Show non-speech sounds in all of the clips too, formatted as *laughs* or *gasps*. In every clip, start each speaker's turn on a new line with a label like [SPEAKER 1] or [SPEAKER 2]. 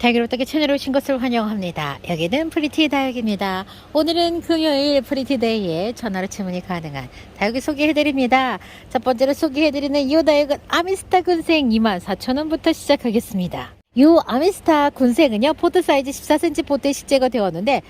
[SPEAKER 1] 다이그로떡의 채널에 오신 것을 환영합니다. 여기는 프리티 다육입니다. 오늘은 금요일 프리티데이에 전화로 주문이 가능한 다육을 소개해드립니다. 첫 번째로 소개해드리는 이 다육은 아미스타 군생 24,000원부터 시작하겠습니다. 이 아미스타 군생은요, 포트 사이즈 14cm 포트에 식재가 되었는데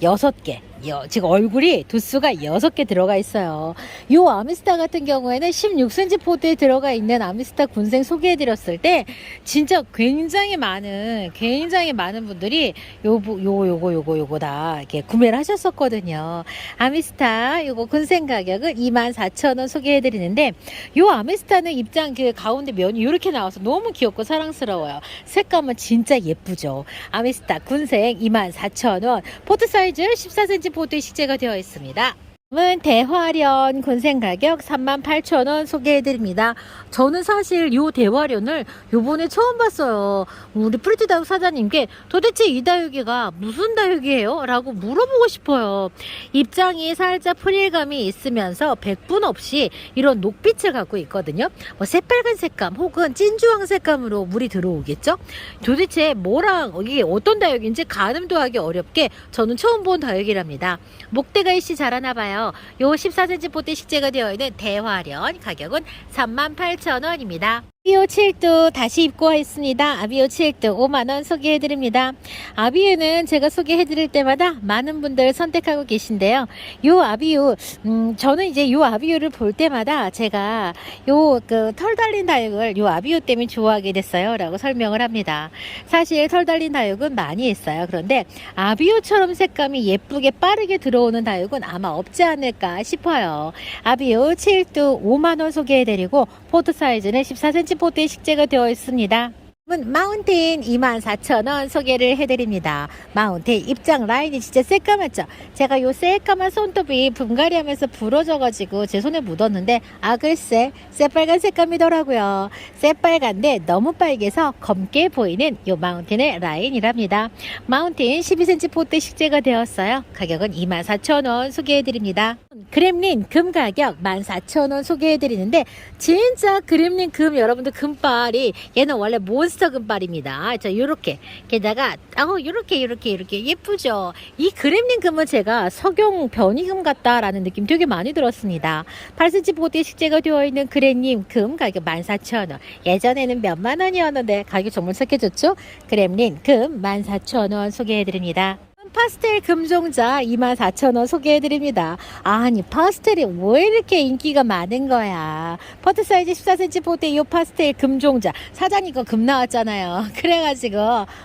[SPEAKER 1] 6개, 여, 지금 얼굴이 두수가 6개 들어가 있어요. 이 아미스타 같은 경우에는 16cm 포트에 들어가 있는 아미스타 군생 소개해드렸을 때 진짜 굉장히 많은 굉장히 많은 분들이 요거 요거 요거 요거 다 이렇게 구매를 하셨었거든요. 아미스타 요거 군생 가격은 24,000원 소개해드리는데 요 아미스타는 입장 그 가운데 면이 이렇게 나와서 너무 귀엽고 사랑스러워요. 색감은 진짜 예쁘죠. 아미스타 군생 24,000원 포트 사이즈 14cm 포트에 식재가 되어 있습니다. 다음은 대화련 군생 가격 38,000원 소개해드립니다. 저는 사실 요 대화련을 요번에 처음 봤어요. 우리 프리티다육 사장님께 도대체 이 다육이가 무슨 다육이에요? 라고 물어보고 싶어요. 입장이 살짝 프릴감이 있으면서 백분 없이 이런 녹빛을 갖고 있거든요. 뭐 새빨간 색감 혹은 찐주황 색감으로 물이 들어오겠죠? 도대체 뭐랑 이게 어떤 다육인지 가늠도 하기 어렵게 저는 처음 본 다육이랍니다. 목대가 이씨 자라나 봐요. 요 14cm 포대 식재가 되어 있는 대화련 가격은 38,000원입니다. 아비오 7도 다시 입고 했습니다. 아비오 7도 5만원 소개해드립니다. 아비오는 제가 소개해드릴 때마다 많은 분들 선택하고 계신데요. 요 아비오, 음, 저는 이제 요 아비오를 볼 때마다 제가 요 그 털 달린 다육을 요 아비오 때문에 좋아하게 됐어요. 라고 설명을 합니다. 사실 털 달린 다육은 많이 있어요. 그런데 아비오처럼 색감이 예쁘게 빠르게 들어오는 다육은 아마 없지 않을까 싶어요. 아비오 7도 5만원 소개해드리고 포트 사이즈는 14cm 포트에 식재가 되어 있습니다. 마운틴 24,000원 소개를 해드립니다. 마운틴 입장 라인이 진짜 새까맣죠? 제가 요 새까만 손톱이 분갈이 하면서 부러져가지고 제 손에 묻었는데 아 글쎄 새빨간 색감이더라고요. 새빨간데 너무 빨개서 검게 보이는 요 마운틴의 라인이랍니다. 마운틴 12cm 포트 식재가 되었어요. 가격은 24,000원 소개해드립니다. 그램린 금 가격 14,000원 소개해드리는데 진짜 그램린 금 여러분들 금발이 얘는 원래 몬스 터 금발입니다. 자 요렇게 게다가 어 요렇게 요렇게 이렇게 예쁘죠. 이 그램린 금은 제가 석용 변이금 같다라는 느낌 되게 많이 들었습니다. 8cm 보드에 식재가 되어 있는 그램린 금 가격 14,000원. 예전에는 몇만 원이었는데 가격 정말 착해졌죠? 그램린 금 14,000원 소개해드립니다. 파스텔 금종자 24,000원 소개해드립니다. 아니 파스텔이 왜 이렇게 인기가 많은 거야. 퍼트 사이즈 14cm 포대 이 파스텔 금종자 사장님 거 금 나왔잖아요. *laughs* 그래가지고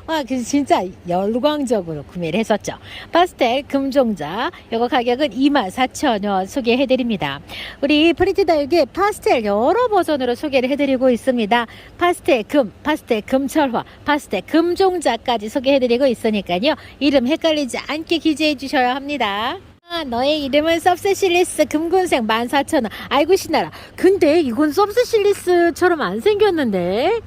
[SPEAKER 1] 와그 진짜 열광적으로 구매를 했었죠. 파스텔 금종자 이거 가격은 24,000원 소개해드립니다. 우리 프리티 다육의 파스텔 여러 버전으로 소개를 해드리고 있습니다. 파스텔 금, 파스텔 금철화, 파스텔 금종자까지 소개해드리고 있으니까요. 이름 헷갈리 지 않게 기재해 주셔야 합니다. 아, 너의 이름은 섭스실리스 금군생 14,000원. 아이고 신나라. 근데 이건 섭스실리스처럼 안 생겼는데?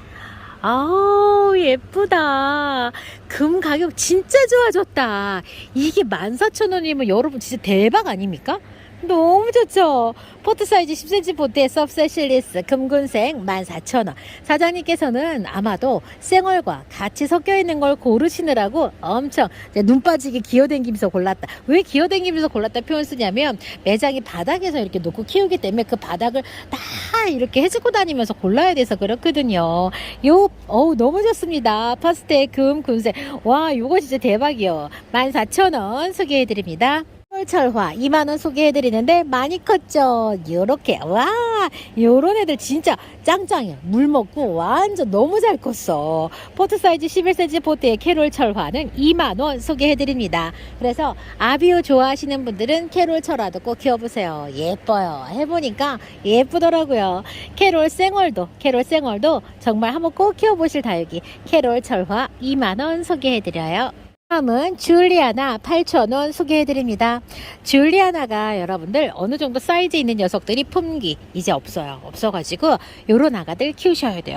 [SPEAKER 1] 아우 예쁘다. 금 가격 진짜 좋아졌다. 이게 14,000원이면 여러분 진짜 대박 아닙니까? 너무 좋죠. 포트 사이즈 10cm 포트의 섭세실리스 금군생 14,000원. 사장님께서는 아마도 생얼과 같이 섞여 있는 걸 고르시느라고 엄청 눈 빠지게 기어댕기면서 골랐다. 왜 기어댕기면서 골랐다 표현 쓰냐면 매장이 바닥에서 이렇게 놓고 키우기 때문에 그 바닥을 다 이렇게 해주고 다니면서 골라야 돼서 그렇거든요. 요, 어우, 너무 좋습니다. 파스텔 금 군생. 와, 요거 진짜 대박이요. 14,000원 소개해드립니다. 철화 2만원 소개해드리는데 많이 컸죠? 요렇게 와 요런 애들 진짜 짱짱해 물 먹고 완전 너무 잘 컸어. 포트 사이즈 11cm 포트의 캐롤 철화는 2만원 소개해드립니다. 그래서 아비오 좋아하시는 분들은 캐롤 철화도 꼭 키워보세요. 예뻐요. 해보니까 예쁘더라고요. 캐롤 생얼도 캐롤 생얼도 정말 한번 꼭 키워보실 다육이 캐롤 철화 2만원 소개해드려요 다음은 줄리아나 8,000원 소개해드립니다. 줄리아나가 여러분들 어느 정도 사이즈 있는 녀석들이 품기 이제 없어요. 없어가지고 요런 아가들 키우셔야 돼요.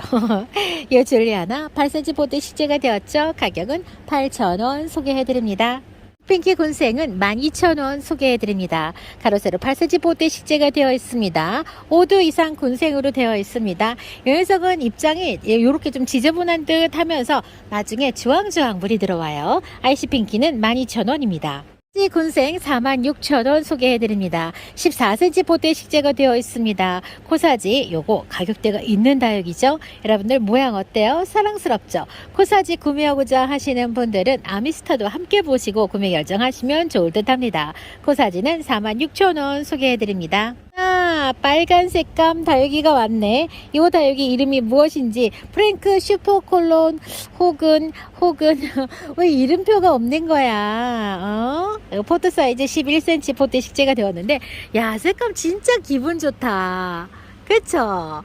[SPEAKER 1] 이 *laughs* 줄리아나 8cm 보드 시제가 되었죠. 가격은 8,000원 소개해드립니다. 핑키 군생은 12,000원 소개해드립니다. 가로 세로 8cm 보대 식재가 되어 있습니다. 5도 이상 군생으로 되어 있습니다. 이 녀석은 입장이 이렇게 좀 지저분한 듯 하면서 나중에 주황주황 물이 들어와요. 아이시 핑키는 12,000원입니다. 군생 46,000원 소개해드립니다. 14cm 보대 식재가 되어 있습니다. 코사지 요거 가격대가 있는 다육이죠. 여러분들 모양 어때요? 사랑스럽죠? 코사지 구매하고자 하시는 분들은 아미스타도 함께 보시고 구매 결정하시면 좋을 듯 합니다. 코사지는 46,000원 소개해드립니다. 아, 빨간 색감 다육이가 왔네. 이 다육이 이름이 무엇인지 프랭크 슈퍼콜론 혹은 혹은 *laughs* 왜 이름표가 없는 거야? 어? 포트 사이즈 11cm 포트 식재가 되었는데 야 색감 진짜 기분 좋다. 그쵸?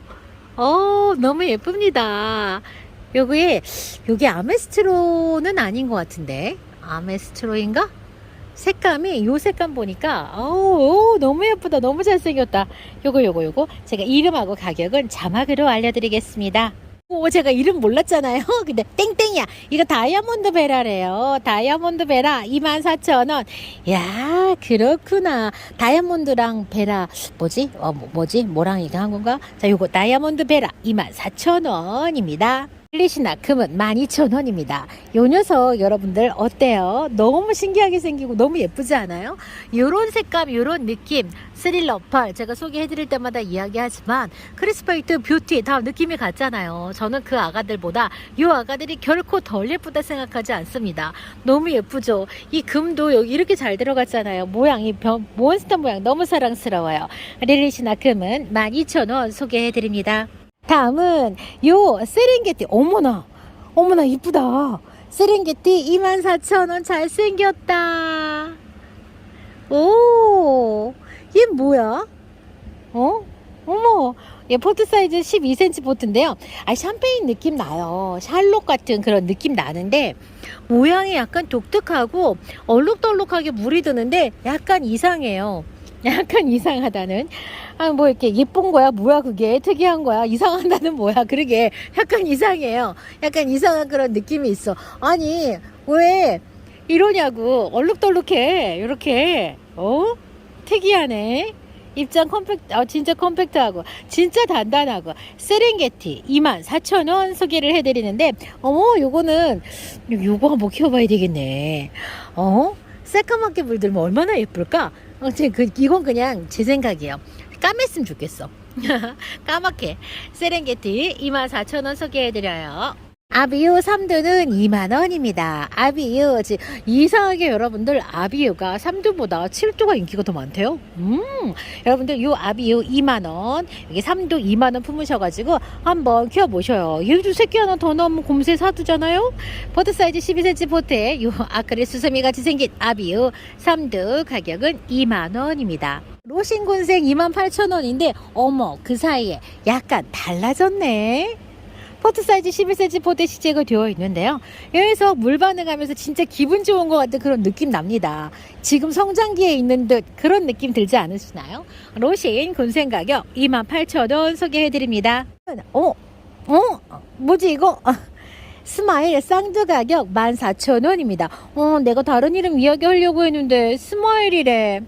[SPEAKER 1] 어 너무 예쁩니다. 요게 요게 아메스트로는 아닌 것 같은데 아메스트로인가? 색감이 요 색감 보니까 어우 너무 예쁘다. 너무 잘생겼다. 요거 요거 요거. 제가 이름하고 가격은 자막으로 알려드리겠습니다. 오 제가 이름 몰랐잖아요. *laughs* 근데 땡땡이야. 이거 다이아몬드 베라래요. 다이아몬드 베라 24,000원. 야 그렇구나. 다이아몬드랑 베라 뭐지? 어 뭐, 뭐지? 뭐랑 이거 한 건가? 자 요거 다이아몬드 베라 24,000원입니다 클리시나 금은 12,000원입니다. 요 녀석 여러분들 어때요? 너무 신기하게 생기고 너무 예쁘지 않아요? 요런 색감, 요런 느낌, 스릴러 펄 제가 소개해드릴 때마다 이야기하지만 크리스파이트 뷰티 다 느낌이 같잖아요. 저는 그 아가들보다 요 아가들이 결코 덜 예쁘다 생각하지 않습니다. 너무 예쁘죠? 이 금도 여기 이렇게 잘 들어갔잖아요. 모양이 변, 몬스터 모양 너무 사랑스러워요. 릴리시나 금은 12,000원 소개해드립니다. 다음은 요 세렝게티. 어머나 어머나 이쁘다. 세렝게티 24,000원 잘생겼다. 오얘 뭐야? 어? 어머 얘 포트 사이즈 12cm 포트인데요. 아 샴페인 느낌 나요. 샬롯 같은 그런 느낌 나는데 모양이 약간 독특하고 얼룩덜룩하게 물이 드는데 약간 이상해요 *laughs* 약간 이상하다는. 아 뭐 이렇게 예쁜 거야? 뭐야 그게? 특이한 거야? 이상하다는 뭐야? 그러게. 약간 이상해요. 약간 이상한 그런 느낌이 있어. 아니 왜 이러냐고. 얼룩덜룩해. 이렇게. 어? 특이하네. 입장 컴팩트 아 진짜 컴팩트하고 진짜 단단하고. 세렝게티 24,000원 소개를 해드리는데 어머 요거는 요거 한번 키워봐야 되겠네. 어? 새까맣게 물들면 얼마나 예쁠까 어, 제 그, 이건 그냥 제 생각이에요. 까맸으면 좋겠어. *laughs* 까맣게. 세렝게티 24,000원 소개해드려요. 아비유 3두는 2만원입니다. 아비유, 지- 이상하게 여러분들 아비유가 3두보다 7두가 인기가 더 많대요. 음, 여러분들 요 아비유 2만원, 여기 3두 2만원 품으셔가지고 한번 키워보셔요. 얘도 새끼 하나 더 넣으면 곰새 사두잖아요? 포트 사이즈 12cm 포트에 요 아크릴 수세미 같이 생긴 아비유 3두 가격은 2만원입니다. 로신 군색 28,000원인데 어머 그 사이에 약간 달라졌네. 포트 사이즈 11cm 포트 시제가 되어 있는데요. 여기서 물 반응하면서 진짜 기분 좋은 것 같은 그런 느낌 납니다. 지금 성장기에 있는 듯 그런 느낌 들지 않으시나요? 로신 군생 가격 28,000원 소개해드립니다. 어? 어? 뭐지 이거? 아, 스마일 쌍두 가격 14,000원입니다. 어, 내가 다른 이름 이야기하려고 했는데 스마일이래.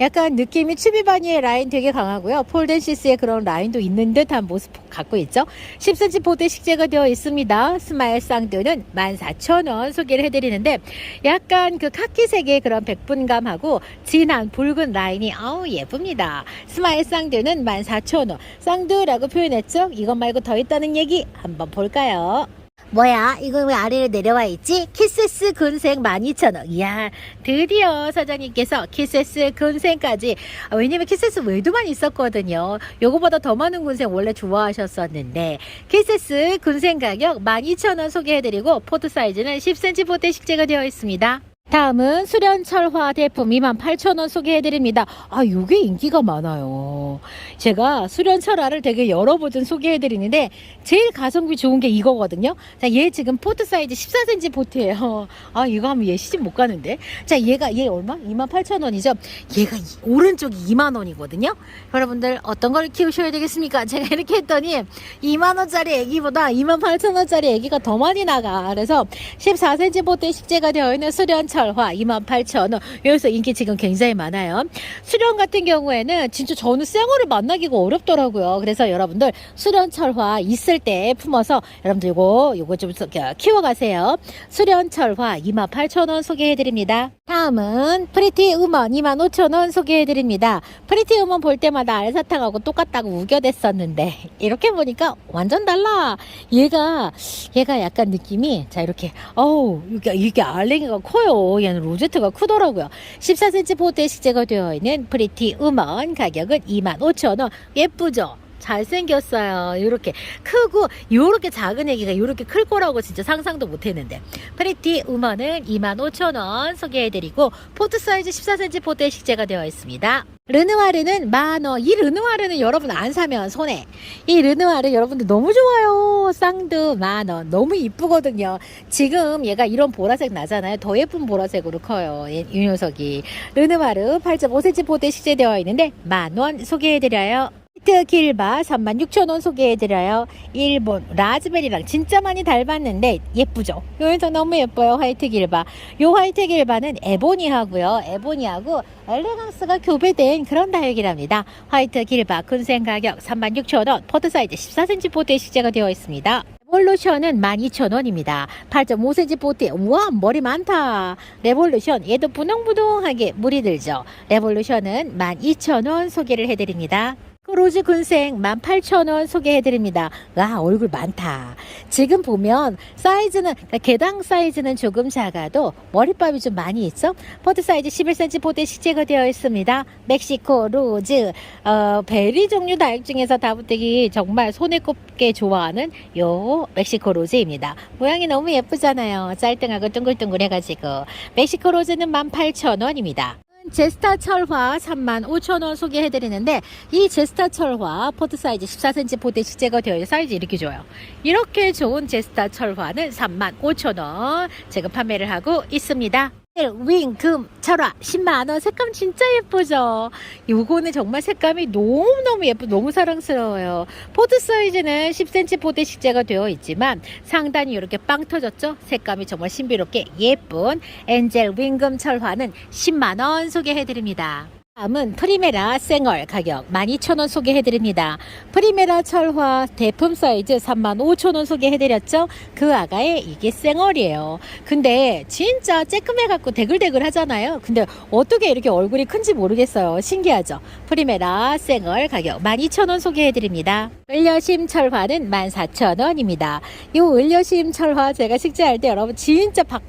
[SPEAKER 1] 약간 느낌이 추비바니의 라인 되게 강하고요. 폴덴시스의 그런 라인도 있는 듯한 모습 갖고 있죠. 10cm 보드 식재가 되어 있습니다. 스마일 쌍두는 14,000원 소개를 해드리는데 약간 그 카키색의 그런 백분감하고 진한 붉은 라인이 아우 예쁩니다. 스마일 쌍두는 14,000원. 쌍두라고 표현했죠? 이것 말고 더 있다는 얘기 한번 볼까요? 뭐야? 이건 왜 아래로 내려와 있지? 키세스 군생 12,000원. 이야, 드디어 사장님께서 키세스 군생까지. 아, 왜냐면 키세스 외도만 있었거든요. 요거보다 더 많은 군생 원래 좋아하셨었는데. 키세스 군생 가격 12,000원 소개해드리고, 포트 사이즈는 10cm 포트 식재가 되어 있습니다. 다음은 수련철화 대품 28,000원 소개해드립니다. 아, 요게 인기가 많아요. 제가 수련철화를 되게 여러 버전 소개해드리는데, 제일 가성비 좋은 게 이거거든요. 자, 얘 지금 포트 사이즈 14cm 포트예요. 아, 이거 하면 얘 시집 못 가는데. 자, 얘가, 얘 얼마? 28,000원이죠? 얘가 이- 오른쪽이 2만 원이거든요? 여러분들 어떤 걸 키우셔야 되겠습니까? 제가 이렇게 했더니 2만 원짜리 애기보다 28,000원짜리 애기가 더 많이 나가. 그래서 14cm 포트 식재가 되어 있는 수련 철화 철화 28,000원. 여기서 인기 지금 굉장히 많아요. 수련 같은 경우에는 진짜 저는 쌩얼을 만나기가 어렵더라고요. 그래서 여러분들 수련 철화 있을 때 품어서 여러분들 요거 요거 좀 써- 키워가세요. 수련 철화 28,000원 소개해드립니다. 다음은 프리티 음원 25,000원 소개해드립니다. 프리티 음원 볼 때마다 알사탕하고 똑같다고 우겨댔었는데 *laughs* 이렇게 보니까 완전 달라. 얘가 얘가 약간 느낌이 자 이렇게 어우 이게, 이게 알랭이가 커요. 얘는 로제트가 크더라고요. 14cm 보드에 식재가 되어 있는 프리티 음원 가격은 25,000원. 예쁘죠? 잘생겼어요. 이렇게 크고 이렇게 작은 애기가 이렇게 클 거라고 진짜 상상도 못했는데 프리티 우먼은 25,000원 소개해드리고 포트 사이즈 14cm 포트에 식재가 되어 있습니다. 르누아르는 만원. 이 르누아르는 여러분 안 사면 손해. 이 르누아르 여러분들 너무 좋아요. 쌍두 만원. 너무 이쁘거든요. 지금 얘가 이런 보라색 나잖아요. 더 예쁜 보라색으로 커요. 이, 이 녀석이. 르누아르 8.5cm 포트에 식재되어 있는데 만원 소개해드려요. 화이트 길바 36,000원 소개해드려요. 일본 라즈베리랑 진짜 많이 닮았는데 예쁘죠? 요 녀석 너무 예뻐요. 화이트 길바. 요 화이트 길바는 에보니하고요. 에보니하고 엘레강스가 교배된 그런 다육이랍니다. 화이트 길바 군생 가격 36,000원. 포트 사이즈 14cm 포트에 식재가 되어 있습니다. 레볼루션은 12,000원입니다. 8.5cm 포트. 우와, 머리 많다. 레볼루션. 얘도 부동부동하게 물이 들죠. 레볼루션은 12,000원 소개를 해드립니다. 로즈 군생 18,000원 소개해드립니다. 와, 얼굴 많다. 지금 보면 사이즈는, 그러니까 개당 사이즈는 조금 작아도 머리밥이 좀 많이 있죠? 포트 사이즈 11cm 포트에 식재가 되어 있습니다. 멕시코 로즈, 어, 베리 종류 다육 중에서 다부뜨기 정말 손에 꼽게 좋아하는 요 멕시코 로즈입니다. 모양이 너무 예쁘잖아요. 짤등하고 둥글둥글 해가지고. 멕시코 로즈는 18,000원입니다. 제스타 철화 35,000원 소개해드리는데 이 제스타 철화 포트 사이즈 14cm 포트 식재가 되어 있는 사이즈 이렇게 좋아요. 이렇게 좋은 제스타 철화는 35,000원 제가 판매를 하고 있습니다. 윙, 금, 철화 10만원. 색감 진짜 예쁘죠? 요거는 정말 색감이 너무너무 예쁘 너무 사랑스러워요. 포트 사이즈는 10cm 포트 식재가 되어 있지만 상단이 이렇게 빵 터졌죠? 색감이 정말 신비롭게 예쁜 엔젤 윙금 철화는 10만원 소개해드립니다 다음은 프리메라 생얼 가격 12,000원 소개해드립니다. 프리메라 철화 대품 사이즈 35,000원 소개해드렸죠? 그 아가의 이게 생얼이에요. 근데 진짜 쬐끔해 갖고 대글대글 하잖아요. 근데 어떻게 이렇게 얼굴이 큰지 모르겠어요. 신기하죠? 프리메라 생얼 가격 12,000원 소개해드립니다. 을려심 철화는 14,000원입니다. 이 을려심 철화 제가 식재할 때 여러분 진짜 박,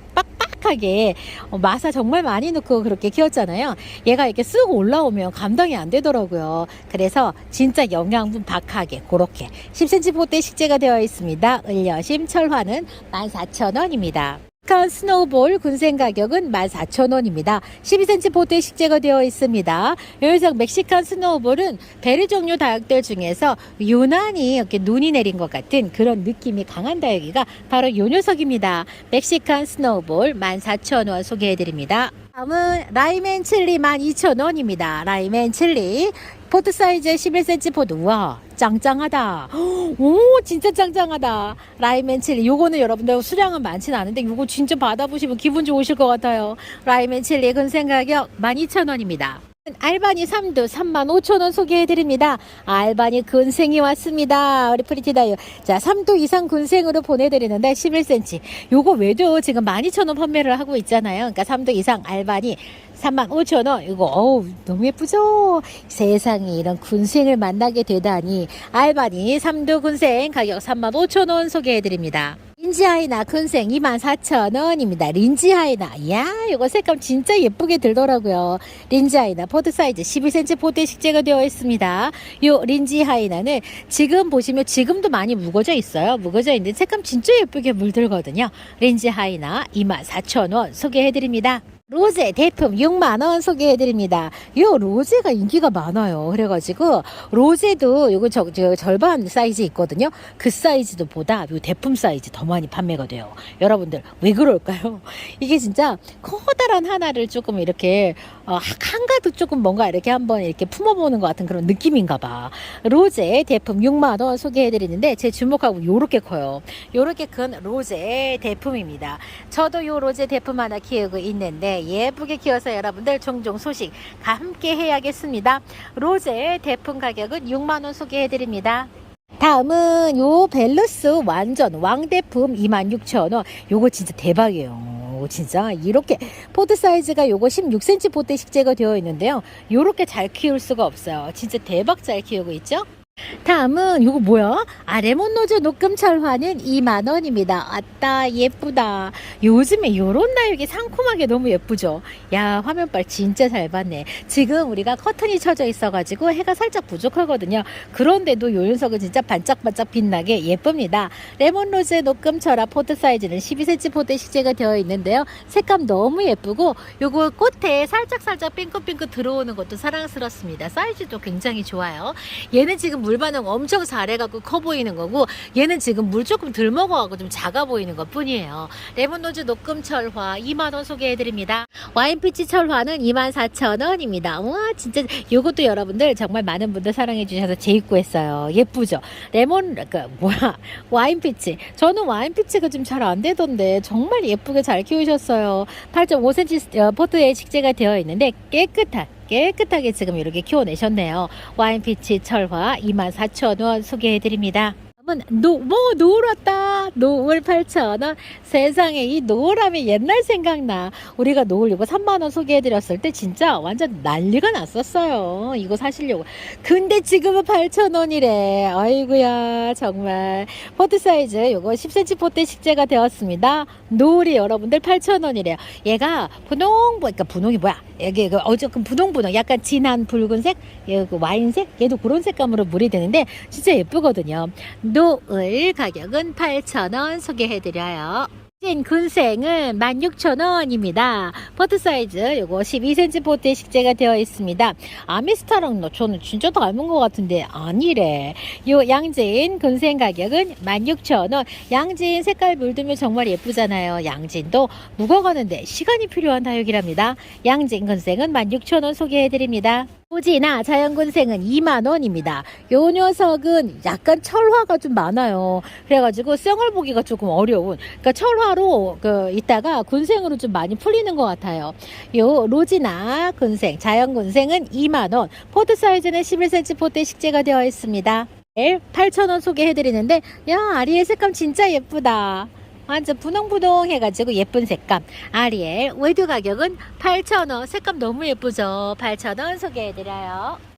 [SPEAKER 1] 빡빡하게 어, 마사 정말 많이 넣고 그렇게 키웠잖아요. 얘가 이렇게 쓱 올라오면 감당이 안 되더라고요. 그래서 진짜 영양분 박하게 그렇게 10cm 포대 식재가 되어 있습니다. 을려심 철화는 14,000원입니다. 간 스노우볼 군생 가격은 14,000원입니다. 12cm 포대 식재가 되어 있습니다. 요요석 멕시칸 스노우볼은 베리 종류 다육들 중에서 유난히 이렇게 눈이 내린 것 같은 그런 느낌이 강한 다육이가 바로 요 녀석입니다. 멕시칸 스노우볼 14,000원 소개해드립니다. 다음은 라이맨 칠리 12,000원입니다. 라이맨 칠리 포트 사이즈 11cm 포트. 우와 짱짱하다. *gasps* 오 진짜 짱짱하다. 라이맨 칠리 요거는 여러분들 수량은 많지는 않은데 요거 진짜 받아보시면 기분 좋으실 것 같아요. 라이맨 칠리 근 생 가격 12,000원입니다 알바니 3두 35,000원 소개해드립니다. 알바니 근생이 왔습니다. 우리 프리티다요. 자, 3두 이상 근생으로 보내드리는데 11cm. 요거 외도 지금 12,000원 판매를 하고 있잖아요. 그러니까 3두 이상 알바니 35,000원. 이거, 어우, 너무 예쁘죠? 세상에 이런 군생을 만나게 되다니. 알바니 3두 군생 가격 35,000원 소개해드립니다. 린지 하이나 군생 24,000원입니다. 린지 하이나. 이야, 이거 색감 진짜 예쁘게 들더라고요. 린지 하이나 포드 사이즈 11cm 포드에 식재가 되어 있습니다. 요 린지 하이나는 지금 보시면 지금도 많이 묵어져 있어요. 묵어져 있는데 색감 진짜 예쁘게 물들거든요. 린지 하이나 24,000원 소개해드립니다. 로제 대품 6만원 소개해드립니다. 요 로제가 인기가 많아요. 그래가지고 로제도 요거 저, 저 절반 사이즈 있거든요. 그 사이즈도 보다 요 대품 사이즈 더 많이 판매가 돼요. 여러분들 왜 그럴까요? *laughs* 이게 진짜 커다란 하나를 조금 이렇게 어, 한가득 조금 뭔가 이렇게 한번 이렇게 품어보는 것 같은 그런 느낌인가 봐. 로제 대품 6만원 소개해드리는데 제 주목하고 요렇게 커요. 요렇게 큰 로제 대품입니다. 저도 요 로제 대품 하나 키우고 있는데 예쁘게 키워서 여러분들 종종 소식 함께 해야겠습니다. 로제 대품 가격은 6만원 소개해드립니다. 다음은 요 벨루스 완전 왕대품 26,000원. 요거 진짜 대박이에요. 진짜 이렇게 포드 사이즈가 요거 16cm 포대 식재가 되어 있는데요. 요렇게 잘 키울 수가 없어요. 진짜 대박 잘 키우고 있죠? 다음은 요거 뭐야? 아 레몬 노즈 녹금 철화는 2만 원입니다. 아따 예쁘다. 요즘에 요런 나육이 상콤하게 너무 예쁘죠. 야 화면빨 진짜 잘 봤네. 지금 우리가 커튼이 쳐져 있어가지고 해가 살짝 부족하거든요. 그런데도 요 녀석은 진짜 반짝반짝 빛나게 예쁩니다. 레몬 로즈 녹금 철화 포트 사이즈는 12cm 포트 식재가 되어 있는데요. 색감 너무 예쁘고 요거 꽃에 살짝살짝 핑크핑크 들어오는 것도 사랑스럽습니다. 사이즈도 굉장히 좋아요. 얘는 지금 물 반응 엄청 잘해갖고 커 보이는 거고 얘는 지금 물 조금 덜 먹어갖고 좀 작아 보이는 것 뿐이에요. 레몬노즈 녹금 철화 2만원 소개해드립니다. 와인피치 철화는 24,000원입니다. 와 진짜 요것도 여러분들 정말 많은 분들 사랑해주셔서 재입고했어요. 예쁘죠? 레몬 그 뭐야 와인피치 저는 와인피치가 좀 잘 안 되던데 정말 예쁘게 잘 키우셨어요. 8.5cm 포트에 식재가 되어 있는데 깨끗한 깨끗하게 지금 이렇게 키워내셨네요. 와인피치 철화 24,000원 소개해드립니다. 노, 뭐 노을왔다. 노을 8,000원. 세상에 이 노을하면 옛날 생각나. 우리가 노을 이거 3만원 소개해드렸을 때 진짜 완전 난리가 났었어요. 이거 사시려고. 근데 지금은 8,000원이래. 아이고야 정말. 포트 사이즈 요거 10cm 포트 식재가 되었습니다. 노을이 여러분들 8,000원이래요. 얘가 분홍 그러니까 분홍이 뭐야? 여기 그 어저께 분홍분홍. 약간 진한 붉은색? 얘그 와인색? 얘도 그런 색감으로 물이 되는데 진짜 예쁘거든요. 노을 가격은 8,000원 소개해드려요. 진 군생은 16,000원입니다. 포트 사이즈 요거 12cm 포트에 식재가 되어 있습니다. 아미스타랑 너 저는 진짜 닮은 것 같은데 아니래. 요 양진 군생 가격은 16,000원. 양진 색깔 물들면 정말 예쁘잖아요. 양진도 묵어가는데 시간이 필요한 다육이랍니다. 양진 군생은 16,000원 소개해드립니다. 호지나 자연군생은 2만 원입니다. 요 녀석은 약간 철화가 좀 많아요. 그래가지고 쌩을 보기가 조금 어려운. 그러니까 철화로 그 있다가 군생으로 좀 많이 풀리는 것 같아요. 요 로지나 군생, 자연군생은 2만 원. 포트 사이즈는 11cm 포트 식재가 되어 있습니다. 8,000원 소개해드리는데, 야, 아리의 색감 진짜 예쁘다. 완전 분홍분홍 해가지고 예쁜 색감. 아리엘 외두 가격은 8,000원. 색감 너무 예쁘죠? 8,000원 소개해드려요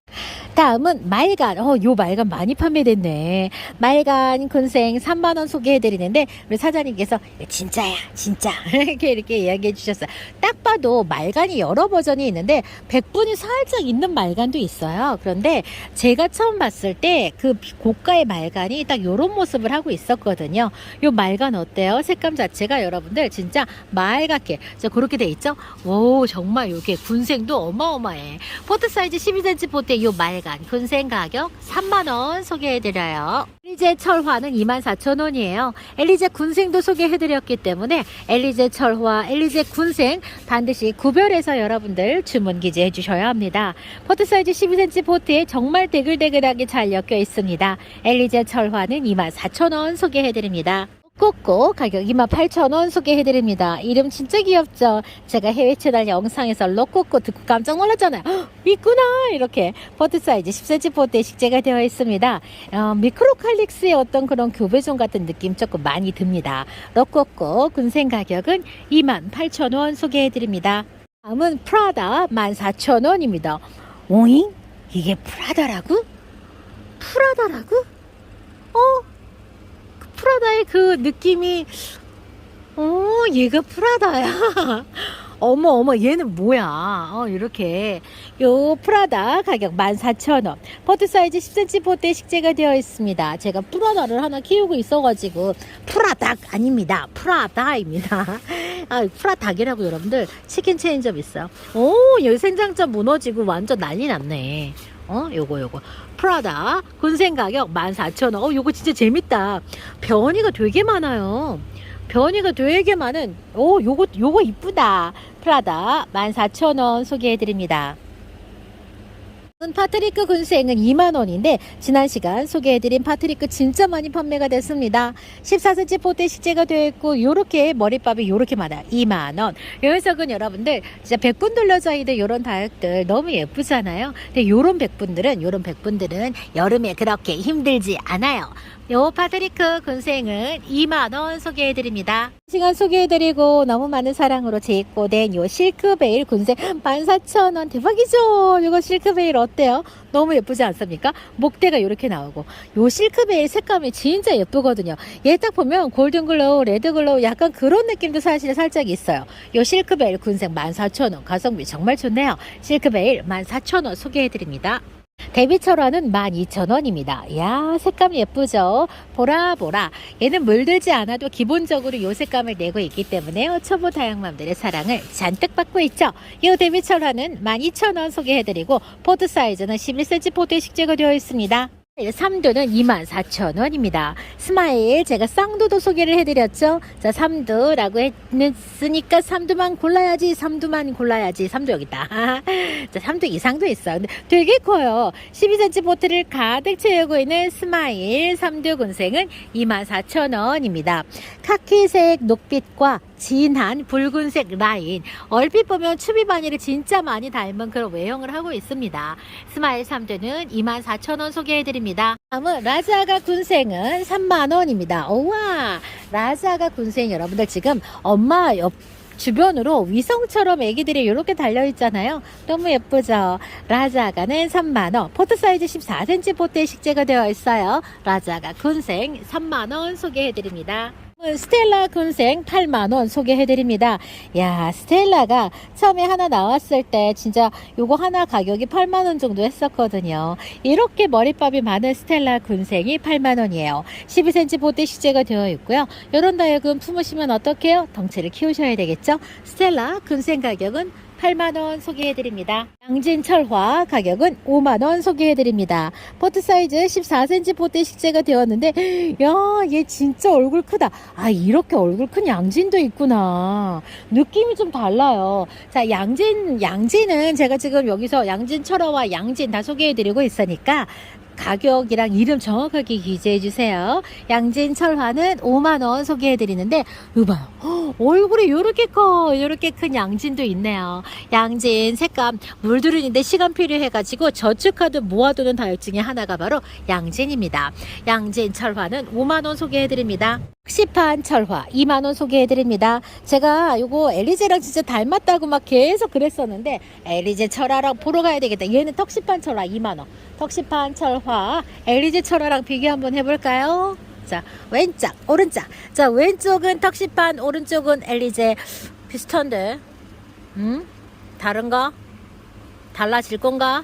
[SPEAKER 1] 다음은 말간. 어, 요 말간 많이 판매됐네. 말간 군생 3만원 소개해드리는데 우리 사장님께서 진짜야 진짜. *laughs* 이렇게 이렇게 이야기해 주셨어요. 딱 봐도 말간이 여러 버전이 있는데 백분이 살짝 있는 말간도 있어요. 그런데 제가 처음 봤을 때 그 고가의 말간이 딱 요런 모습을 하고 있었거든요. 요 말간 어때요? 색감 자체가 여러분들 진짜 말갛게. 저 그렇게 돼 있죠? 오 정말 요게 군생도 어마어마해. 포트 사이즈 12cm 포트의 요 말간 군생 가격 3만원 소개해드려요 엘리제 철화는 24,000원이에요. 엘리제 군생도 소개해드렸기 때문에 엘리제 철화, 엘리제 군생 반드시 구별해서 여러분들 주문 기재해 주셔야 합니다. 포트 사이즈 12cm 포트에 정말 대글대글하게 잘 엮여 있습니다. 엘리제 철화는 24,000원 소개해드립니다. 꼬꼬 가격 28,000원 소개해드립니다. 이름 진짜 귀엽죠? 제가 해외 채널 영상에서 로꼬꼬 듣고 깜짝 놀랐잖아요. 헉, 있구나! 이렇게 포트 사이즈 10cm 포트에 식재가 되어 있습니다. 어, 미크로칼릭스의 어떤 그런 교배종 같은 느낌 조금 많이 듭니다. 로꼬꼬 군생 가격은 28,000원 소개해드립니다. 다음은 프라다 14,000원입니다. 오잉? 이게 프라다라고? 프라다라고? 어? 그 프라다의 그 느낌이 어 얘가 프라다야? *laughs* 어머 어머 얘는 뭐야? 어 이렇게. 요 프라다 가격 14,000원. 포트 사이즈 10cm 포트에 식재가 되어 있습니다. 제가 프라다를 하나 키우고 있어가지고 프라닭 아닙니다. 프라다입니다. *laughs* 아 프라닭이라고 여러분들 치킨 체인점 있어요? 오 여기 생장점 무너지고 완전 난리 났네. 어 요거 요거 프라다 군생 가격 14,000원. 어 요거 진짜 재밌다. 변이가 되게 많아요. 변이가 되게 많은 오 요거 요거 이쁘다. 프라다 14,000원 소개해 드립니다 파트리크 군생은 2만원인데 지난 시간 소개해드린 파트리크 진짜 많이 판매가 됐습니다. 14cm 포대 식재가 되어 있고 요렇게 머리밥이 요렇게 많아요. 2만원. 요 녀석은 여러분들 진짜 백분 둘러져있는 요런 다육들 너무 예쁘잖아요. 근데 요런 백분들은 요런 백분들은 여름에 그렇게 힘들지 않아요 요 파트리크 군생은 2만원 소개해드립니다. 시간 소개해드리고 너무 많은 사랑으로 재입고된 요 실크베일 군생 14,000원 대박이죠? 이거 실크베일 어때요? 너무 예쁘지 않습니까? 목대가 이렇게 나오고 요 실크베일 색감이 진짜 예쁘거든요. 얘 딱 보면 골든글로우, 레드글로우 약간 그런 느낌도 사실 살짝 있어요. 요 실크베일 군생 14,000원 가성비 정말 좋네요. 실크베일 14,000원 소개해드립니다. 데뷔철화는 12,000원입니다. 야 색감 예쁘죠? 보라 보라. 얘는 물들지 않아도 기본적으로 요 색감을 내고 있기 때문에 초보 다양맘들의 사랑을 잔뜩 받고 있죠. 이 데뷔철화는 12,000원 소개해드리고 포트 사이즈는 11cm 포트에 식재가 되어 있습니다. 3두는 24,000원입니다. 스마일 제가 쌍두도 소개를 해드렸죠. 자 3두라고 했으니까 3두만 골라야지 3두만 골라야지 3두 여기 있다. *laughs* 자 3두 이상도 있어. 근데 되게 커요. 12cm 보트를 가득 채우고 있는 스마일 3두 군생은 24,000원입니다. 카키색 녹빛과 진한 붉은색 라인 얼핏 보면 추비 바니를 진짜 많이 닮은 그런 외형을 하고 있습니다. 스마일 3두는 24,000원 소개해드립니다. 다음은 라자가 군생은 3만원입니다. 우와 라자가 군생 여러분들 지금 엄마 옆 주변으로 위성처럼 애기들이 이렇게 달려있잖아요. 너무 예쁘죠? 라자가는 3만원, 포트 사이즈 14cm 포트에 식재가 되어 있어요. 라자가 군생 3만원 소개해드립니다. 스텔라 군생 8만원 소개해드립니다. 야, 스텔라가 처음에 하나 나왔을 때 진짜 요거 하나 가격이 8만원 정도 했었거든요. 이렇게 머리밥이 많은 스텔라 군생이 8만원이에요. 12cm 보대 식재가 되어 있고요. 요런 다육은 품으시면 어떡해요? 덩치를 키우셔야 되겠죠? 스텔라 군생 가격은 8만원 소개해드립니다. 양진 철화 가격은 5만원 소개해드립니다. 포트 사이즈 14cm 포트 식재가 되었는데, 야, 얘 진짜 얼굴 크다. 아, 이렇게 얼굴 큰 양진도 있구나. 느낌이 좀 달라요. 자, 양진, 양진은 제가 지금 여기서 양진 철화와 양진 다 소개해드리고 있으니까, 가격이랑 이름 정확하게 기재해 주세요. 양진 철화는 5만 원 소개해 드리는데 이봐요. 헉, 얼굴이 이렇게 커. 이렇게 큰 양진도 있네요. 양진 색감 물두른인데 시간 필요해 가지고 저축카드 모아두는 다육 중에 하나가 바로 양진입니다. 양진 철화는 5만 원 소개해 드립니다. 턱시판 철화 2만 원 소개해 드립니다. 제가 요거 엘리제랑 진짜 닮았다고 막 계속 그랬었는데 엘리제 철화랑 보러 가야 되겠다. 얘는 턱시판 철화 2만 원. 턱시판 철화. 엘리제 철화랑 비교 한번 해볼까요? 자 왼쪽 오른쪽 자 왼쪽은 턱시판 오른쪽은 엘리제. 비슷한데? 음? 다른가? 달라질 건가?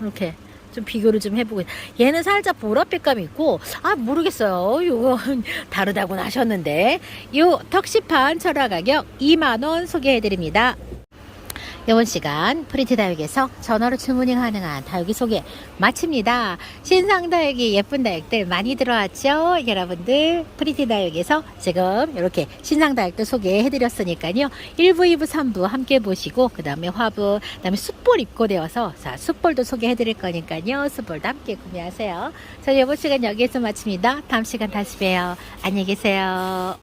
[SPEAKER 1] 이렇게 좀 비교를 좀 해보고 얘는 살짝 보랏빛감이 있고 아 모르겠어요. 이거 *laughs* 다르다고 하셨는데. 요 턱시판 철화 가격 2만원 소개해드립니다 이번 시간 프리티 다육에서 전화로 주문이 가능한 다육이 소개 마칩니다. 신상 다육이 예쁜 다육들 많이 들어왔죠? 여러분들 프리티 다육에서 지금 이렇게 신상 다육도 소개해드렸으니까요. 1부, 2부, 3부 함께 보시고 그 다음에 화분, 그 다음에 숯볼 입고되어서 자 숯볼도 소개해드릴 거니까요. 숯볼도 함께 구매하세요. 자 이번 시간 여기에서 마칩니다. 다음 시간 다시 봬요. 안녕히 계세요.